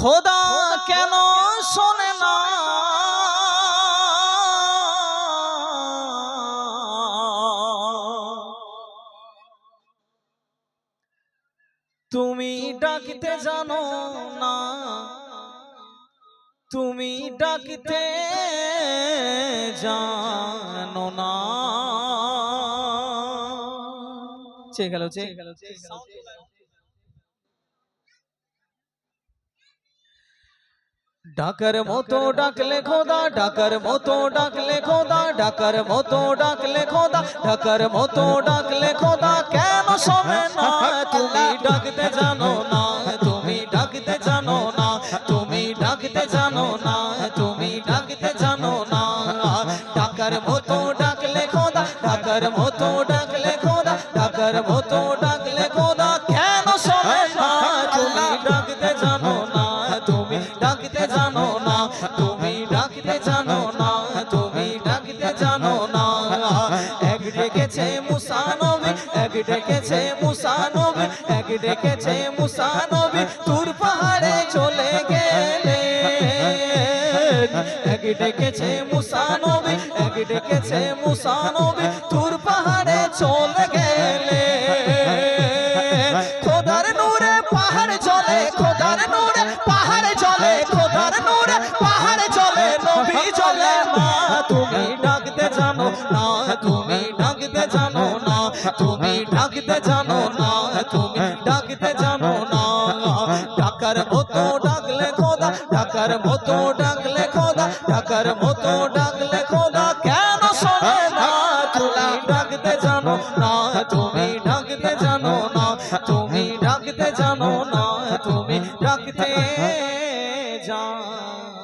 খোদা কেন শোনে না? তুমি ডাকিতে জানো না? তুমি ডাকিতে জানো না? চেয়ে গেল চেয়ে গেল। ডাকার মতো ডাকলে খোদা ডাকার মতো ডাকলে খোদা ডাকার মতো ডাকলে খোদা ডাকার মতো ডাকলে খোদা কেন শোনে না তুমি ডাকতে জানো না তুমি ডাকতে জানো না তুমি ডাকতে জানো না তুমি ডাকতে জানো না ডাকার মতো ডাকলে খোদা ডাকার মতো ডাকলে খোদা ডাকার মতো ডাকলে খোদা কেন শোনে না তুমি ডাকতে জানো না তুমি ডাকতে জানো না, তুমি ডাকতে জানো না, তুমি ডাকতে জানো না। এক ডেকেছে মুসা নবী এক ডেকেছে মুসা নবী এক ডেকেছে মুসা নবী তুর পাহাড়ে চলে গেলে এক ডেকেছে মুসা নবী এক ডেকেছে মুসা নবী তুর পাহাড়ে চলে গেলে খোদার নূরে পাহাড় চলে খোদার তুমি ডাকতে জানো না, তুমি ডাকতে জানো না। ডাকার মতো ডাকলে খোদা, ডাকার মতো ডাকলে খোদা, ডাকার মতো ডাকলে খোদা। কেন শোনে না, তুমি ডাকতে জানো না, তুমি ডাকতে জানো না, তুমি ডাকতে জানো না, তুমি ডাকতে জানো